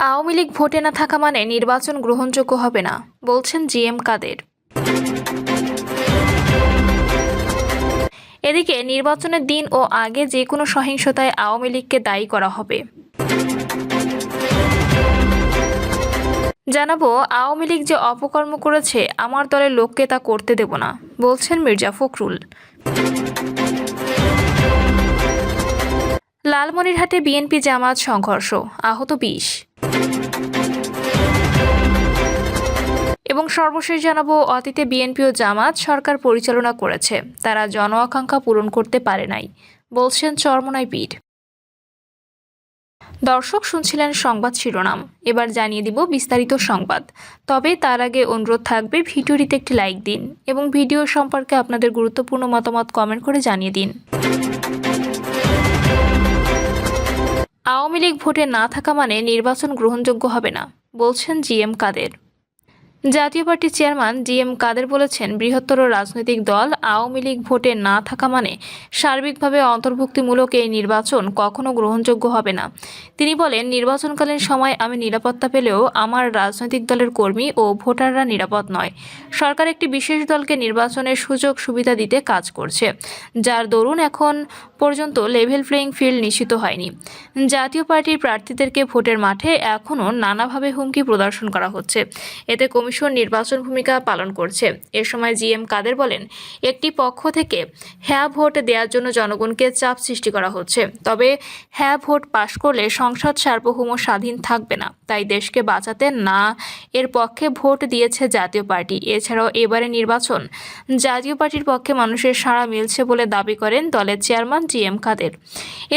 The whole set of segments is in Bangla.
আওয়ামী লীগ ভোটে না থাকা মানে নির্বাচন গ্রহণযোগ্য হবে না, বলছেন জি এম কাদের। এদিকে নির্বাচনের দিন ও আগে যে কোনো সহিংসতায় আওয়ামী লীগকে দায়ী করা হবে। জানাব, আওয়ামী লীগ যে অপকর্ম করেছে, আমার দলের লোককে তা করতে দেব না, বলছেন মির্জা ফখরুল। লালমনিরহাটে বিএনপি জামাত সংঘর্ষ, আহত বিশ। এবং সর্বশেষ জানাব, অতীতে বিএনপি ও জামাত সরকার পরিচালনা করেছে। তারা জন আকাঙ্ক্ষা পূরণ করতে পারে নাই, বলছেন চরমনাই পীর। দর্শক, শুনছিলেন সংবাদ শিরোনাম। এবার জানিয়ে দিব বিস্তারিত সংবাদ। তবে তার আগে অনুরোধ থাকবে, ভিডিওটিতে একটি লাইক দিন এবং ভিডিও সম্পর্কে আপনাদের গুরুত্বপূর্ণ মতামত কমেন্ট করে জানিয়ে দিন। আওয়ামী লীগ ভোটে না থাকা মানে নির্বাচন গ্রহণযোগ্য হবে না, বলছেন জি এম কাদের। জাতীয় পার্টির চেয়ারম্যান জি এম কাদের বলেছেন, বৃহত্তর রাজনৈতিক দল আওয়ামী লীগ ভোটে না থাকা মানে সার্বিকভাবে অন্তর্ভুক্তিমূলক এই নির্বাচন কখনো গ্রহণযোগ্য হবে না। তিনি বলেন, নির্বাচনকালীন সময় আমি নিরাপত্তা পেলেও আমার রাজনৈতিক দলের কর্মী ও ভোটাররা নিরাপদ নয়। সরকার একটি বিশেষ দলকে নির্বাচনের সুযোগ সুবিধা দিতে কাজ করছে, যার দরুন এখন পর্যন্ত লেভেল প্লেয়িং ফিল্ড নিশ্চিত হয়নি। জাতীয় পার্টির প্রার্থীদেরকে ভোটের মাঠে এখনও নানাভাবে হুমকি প্রদর্শন করা হচ্ছে। এতে কমিশন নির্বাচন ভূমিকা পালন করছে। এ সময় জি এম কাদের বলেন, একটি পক্ষ থেকে হ্যাঁ ভোট দেওয়ার জন্য জনগণকে চাপ সৃষ্টি করা হচ্ছে। তবে হ্যাঁ ভোট পাশ করলে সংসদ সার্বভৌম স্বাধীন থাকবে না। তাই দেশকে বাঁচাতে না, এর পক্ষে ভোট দিয়েছে জাতীয় পার্টি। এছাড়াও এবারে নির্বাচন জাতীয় পার্টির পক্ষে মানুষের সাড়া মিলছে বলে দাবি করেন দলের চেয়ারম্যান জি এম কাদের।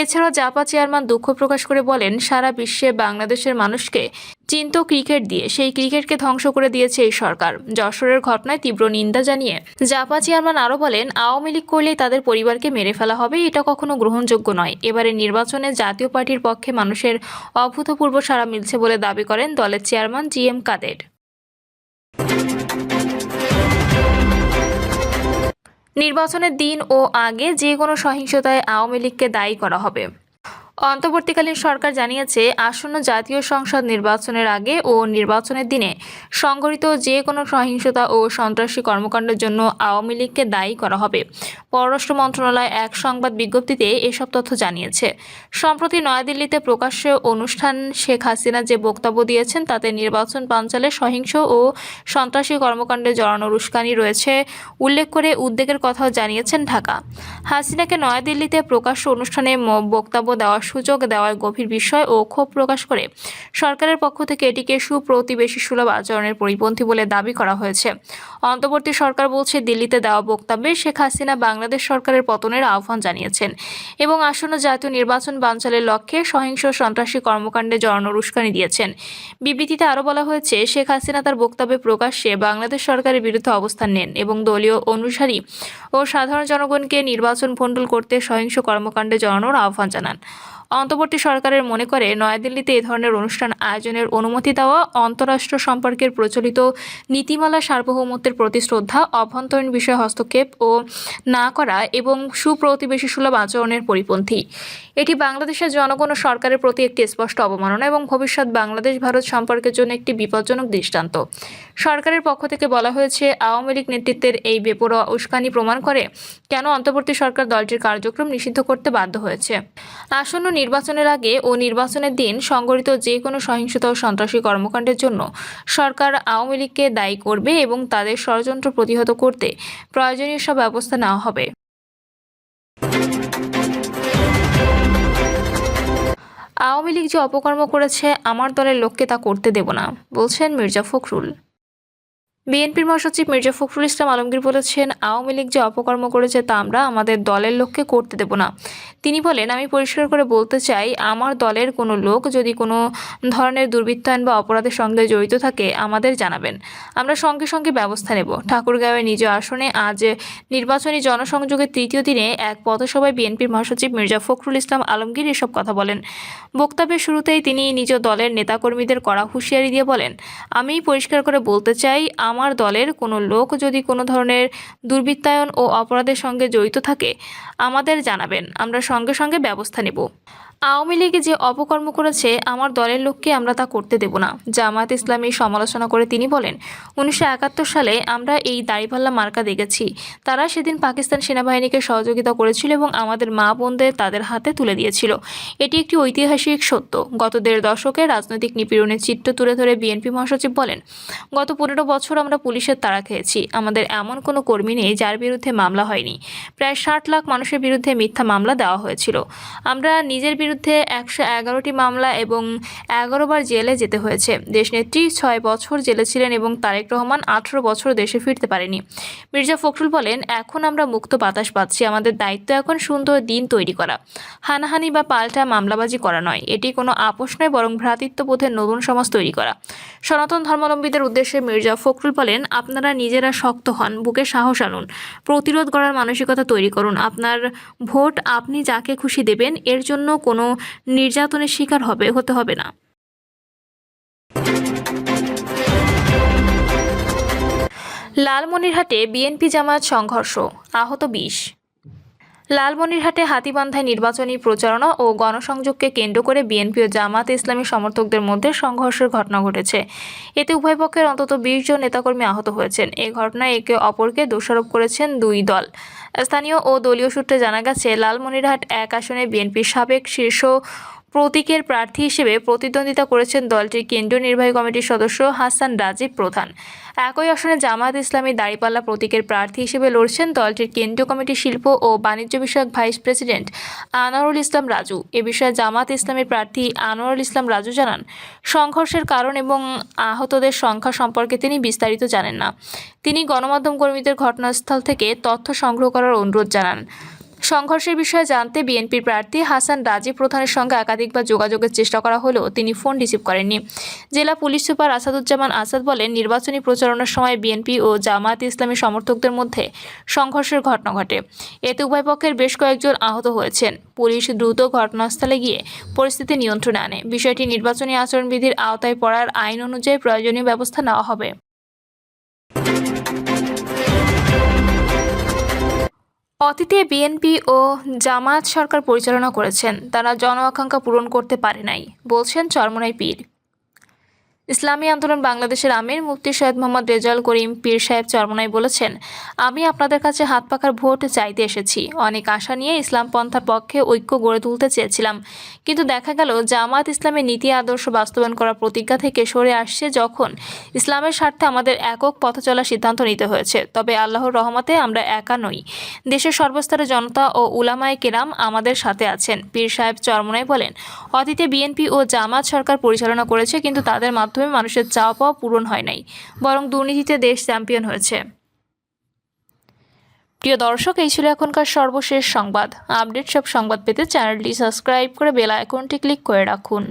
এছাড়াও জাপা চেয়ারম্যান দুঃখ প্রকাশ করে বলেন, সারা বিশ্বে বাংলাদেশের মানুষকে চিন্ত ক্রিকেট দিয়ে, সেই ক্রিকেটকে ধ্বংস করে দিয়েছে এই সরকার। যশোরের ঘটনায় তীব্র নিন্দা জানিয়ে জাপা চেয়ারম্যান আরও বলেন, আওয়ামী লীগ করলেই তাদের পরিবারকে মেরে ফেলা হবে, এটা কখনো গ্রহণযোগ্য নয়। এবারে নির্বাচনে জাতীয় পার্টির পক্ষে মানুষের অভূতপূর্ব সাড়া মিলছে বলে দাবি করেন দলের চেয়ারম্যান জি এম কাদের। নির্বাচনের দিন ও আগে যে কোনো সহিংসতায় আওয়ামী লীগকে দায়ী করা হবে। অন্তর্বর্তীকালীন সরকার জানিয়েছে, আসন্ন জাতীয় সংসদ নির্বাচনের আগে ও নির্বাচনের দিনে সংঘটিত যে কোনো সহিংসতা ও সন্ত্রাসী কর্মকাণ্ডের জন্য আওয়ামী লীগকে দায়ী করা হবে। পররাষ্ট্র মন্ত্রণালয় এক সংবাদ বিজ্ঞপ্তিতে এসব তথ্য জানিয়েছে। সম্প্রতি নয়াদিল্লিতে প্রকাশ্যে অনুষ্ঠান শেখ হাসিনা যে বক্তব্য দিয়েছেন, তাতে নির্বাচন পাঞ্চালে সহিংস ও সন্ত্রাসী কর্মকাণ্ডে জড়ানোর উস্কানি রয়েছে উল্লেখ করে উদ্বেগের কথাও জানিয়েছেন ঢাকা। হাসিনাকে নয়াদিল্লিতে প্রকাশ্য অনুষ্ঠানে বক্তব্য দেওয়ার সুযোগ দেওয়ার গভীর বিষয় ও ক্ষোভ প্রকাশ করে। সরকারের পক্ষ থেকে এটিকে সুপ্রতিবেশী সুলভ আচরণের পরিপন্থী বলে দাবি করা হয়েছে। অন্তর্বর্তী সরকার বলছে, দিল্লিতে দেওয়া বক্তব্যে শেখ হাসিনা বাংলাদেশ সরকারের পতনের আহ্বান জানিয়েছেন এবং আসন্ন জাতীয় নির্বাচন বানচালের লক্ষ্যে সহিংস সন্ত্রাসী কর্মকাণ্ডে জড়ানোর উস্কানি দিয়েছেন। বিবৃতিতে আরও বলা হয়েছে, শেখ হাসিনা তার বক্তব্যে প্রকাশ্যে বাংলাদেশ সরকারের বিরুদ্ধে অবস্থান নেন এবং দলীয় অনুসারী ও সাধারণ জনগণকে নির্বাচন ভণ্ডুল করতে সহিংস কর্মকাণ্ডে জড়ানোর আহ্বান জানান। অন্তর্বর্তী সরকারের মনে করে নয়াদিল্লিতে এ ধরনের অনুষ্ঠান আয়োজনের অনুমতি দেওয়া, অন্তরাষ্ট্র সম্পর্কের প্রচলিত নীতিমালা সার্বভৌমত্বের প্রতি শ্রদ্ধা, অভ্যন্তরীণ বিষয়ে হস্তক্ষেপ ও না করা এবং সুপ্রতিবেশী সুলভ আচরণের পরিপন্থী। এটি বাংলাদেশের জনগণ ও সরকারের প্রতি একটি স্পষ্ট অবমাননা এবং ভবিষ্যৎ বাংলাদেশ ভারত সম্পর্কের জন্য একটি বিপজ্জনক দৃষ্টান্ত। সরকারের পক্ষ থেকে বলা হয়েছে, আওয়ামী লীগ নেতৃত্বের এই বেপরোয়া উস্কানি প্রমাণ করে কেন অন্তর্বর্তী সরকার দলটির কার্যক্রম নিষিদ্ধ করতে বাধ্য হয়েছে। আসন্ন নির্বাচনের আগে ও নির্বাচনের দিন সংগঠিত যে কোনো সহিংসতা ও সন্ত্রাসী কর্মকাণ্ডের জন্য সরকার আওয়ামী লীগকে দায়ী করবে এবং তাদের ষড়যন্ত্র প্রতিহত করতে প্রয়োজনীয় সব ব্যবস্থা নেওয়া হবে। আওয়ামী লীগ যে অপকর্ম করেছে, আমার দলের লোককে তা করতে দেব না, বলছেন মির্জা ফখরুল। বিএনপির মহাসচিব মির্জা ফখরুল ইসলাম আলমগীর বলেছেন, আওয়ামী লীগ যে অপকর্ম করেছে তা আমরা আমাদের দলের লোককে করতে দেব না। তিনি বলেন, আমি পরিষ্কার করে বলতে চাই, আমার দলের কোনো লোক যদি কোনো ধরনের দুর্বৃত্তায়ন বা অপরাধের সঙ্গে জড়িত থাকে, আমাদের জানাবেন। আমরা সঙ্গে সঙ্গে ব্যবস্থা নেব। ঠাকুরগাঁওয়ের নিজ আসনে আজ নির্বাচনী জনসংযোগের তৃতীয় দিনে এক পথসভায় বিএনপির মহাসচিব মির্জা ফখরুল ইসলাম আলমগীর এসব কথা বলেন। বক্তব্যের শুরুতেই তিনি নিজ দলের নেতাকর্মীদের কড়া হুঁশিয়ারি দিয়ে বলেন, আমি পরিষ্কার করে বলতে চাই আমার দলের কোনো লোক যদি কোনো ধরনের দুর্বৃত্তায়ন ও অপরাধের সঙ্গে জড়িত থাকে, আমাদের জানাবেন, আমরা সঙ্গে সঙ্গে ব্যবস্থা নেব। আওয়ামী লীগ যে অপকর্ম করেছে, আমার দলের লোককে আমরা তা করতে দেব না। জামায়াত ইসলামী সমালোচনা করে তিনি বলেন, উনিশশো একাত্তর সালে আমরা এই দাড়িপাল্লা মার্কা দেখেছি। তারা সেদিন পাকিস্তান সেনাবাহিনীকে সহযোগিতা করেছিল এবং আমাদের মা বোনদের তাদের হাতে তুলে দিয়েছিল। এটি একটি ঐতিহাসিক সত্য। গত দেড় দশকে রাজনৈতিক নিপীড়নের চিত্র তুলে ধরে বিএনপি মহাসচিব বলেন, গত পনেরো বছর আমরা পুলিশের তাড়া খেয়েছি। আমাদের এমন কোনো কর্মী নেই যার বিরুদ্ধে মামলা হয়নি। প্রায় ষাট লাখ মানুষের বিরুদ্ধে মিথ্যা মামলা দেওয়া হয়েছিল। আমরা নিজের বিরুদ্ধে একশো এগারোটি মামলা এবং এগারো বার জেলে যেতে হয়েছে। দেশনেত্রী ছয় বছর জেলে ছিলেন এবং তারেক রহমান আঠারো বছর দেশে ফিরতে পারেনি। মির্জা ফখরুল বলেন, এখন আমরা মুক্ত বাতাস পাচ্ছি। আমাদের দায়িত্ব এখন সুন্দর দিন তৈরি করা। হানাহানি বা পাল্টা মামলাবাজি করা নয়। এটি কোনো আপোষ নয়, বরং ভ্রাতৃত্ববোধের নতুন সমাজ তৈরি করা। সনাতন ধর্মাবলম্বীদের উদ্দেশ্যে মির্জা ফখরুল বলেন, আপনারা নিজেরা শক্ত হন, বুকে সাহস আনুন। প্রতিরোধ করার মানসিকতা তৈরি করুন। আপনার ভোট আপনি যাকে খুশি দেবেন, এর জন্য কোনো নির্যাতনের শিকার হবে হতে হবে না। লালমনিরহাটে বিএনপি জামায়াত সংঘর্ষ আহত বিশ। লালমনিরহাটে হাতিবান্ধায় নির্বাচনী প্রচারণা ও গণসংযোগকে কেন্দ্র করে বিএনপি ও জামাত ইসলামী সমর্থকদের মধ্যে সংঘর্ষের ঘটনা ঘটেছে। এতে উভয় পক্ষের অন্তত বিশ জন নেতাকর্মী আহত হয়েছেন। এই ঘটনায় একে অপরকে দোষারোপ করেছেন দুই দল। স্থানীয় ও দলীয় সূত্রে জানা গেছে, লালমনিরহাট এক আসনে বিএনপির সাবেক শীর্ষ প্রতীকের প্রার্থী হিসেবে প্রতিদ্বন্দ্বিতা করেছেন দলটির কেন্দ্রীয় নির্বাহী কমিটির সদস্য হাসান রাজীব প্রধান। একই আসনে জামায়াত ইসলামী দাঁড়িপাল্লা প্রতীকের প্রার্থী হিসেবে লড়ছেন দলটির কেন্দ্রীয় কমিটির শিল্প ও বাণিজ্য বিষয়ক ভাইস প্রেসিডেন্ট আনোয়ারুল ইসলাম রাজু। এ বিষয়ে জামাত ইসলামের প্রার্থী আনোয়ারুল ইসলাম রাজু জানান, সংঘর্ষের কারণ এবং আহতদের সংখ্যা সম্পর্কে তিনি বিস্তারিত জানেন না। তিনি গণমাধ্যম কর্মীদের ঘটনাস্থল থেকে তথ্য সংগ্রহ করার অনুরোধ জানান। সংঘর্ষের বিষয়ে জানতে বিএনপির প্রার্থী হাসান রাজীব প্রধানের সঙ্গে একাধিকবার যোগাযোগের চেষ্টা করা হলেও তিনি ফোন রিসিভ করেননি। জেলা পুলিশ সুপার আসাদুজ্জামান আসাদ বলেন, নির্বাচনী প্রচারণার সময় বিএনপি ও জামায়াত ইসলামী সমর্থকদের মধ্যে সংঘর্ষের ঘটনা ঘটে। এতে উভয় পক্ষের বেশ কয়েকজন আহত হয়েছেন। পুলিশ দ্রুত ঘটনাস্থলে গিয়ে পরিস্থিতি নিয়ন্ত্রণে আনে। বিষয়টি নির্বাচনী আচরণবিধির আওতায় পড়ার আইন অনুযায়ী প্রয়োজনীয় ব্যবস্থা নেওয়া হবে। অতীতে বিএনপি ও জামায়াত সরকার পরিচালনা করেছেন, তারা জন আকাঙ্ক্ষা পূরণ করতে পারে নাই, বলছেন চরমনাই পীর। ইসলামী আন্দোলন বাংলাদেশের আমির মুফতি সৈয়দ মোহাম্মদ রেজাল করিম পীর সাহেব চরমনাই বলেছেন, আমি আপনাদের কাছে হাত পাখার ভোট চাইতে এসেছি। অনেক আশা নিয়ে ইসলাম পন্থার পক্ষে ঐক্য গড়ে তুলতে চেয়েছিলাম। কিন্তু দেখা গেল জামাত ইসলামের নীতি আদর্শ বাস্তবায়ন করার প্রতিজ্ঞা থেকে সরে আসছে যখন ইসলামের স্বার্থে আমাদের একক পথ চলার সিদ্ধান্ত নিতে হয়েছে। তবে আল্লাহর রহমতে আমরা একা নই। দেশের সর্বস্তরের জনতা ও উলামায়ে কেরাম আমাদের সাথে আছেন। পীর সাহেব চরমনাই বলেন, অতীতে বিএনপি ও জামাত সরকার পরিচালনা করেছে, কিন্তু তাদের মাধ্যমে মানুষের চাওয়া পাওয়া পূরণ হয় নাই, বরং দুর্নীতিতে দেশ চ্যাম্পিয়ন হয়েছে। প্রিয় দর্শক, এই ছিল এখনকার সর্বশেষ সংবাদ। আপডেট সব সংবাদ পেতে চ্যানেলটি সাবস্ক্রাইব করে বেল আইকনটি ক্লিক করে রাখুন।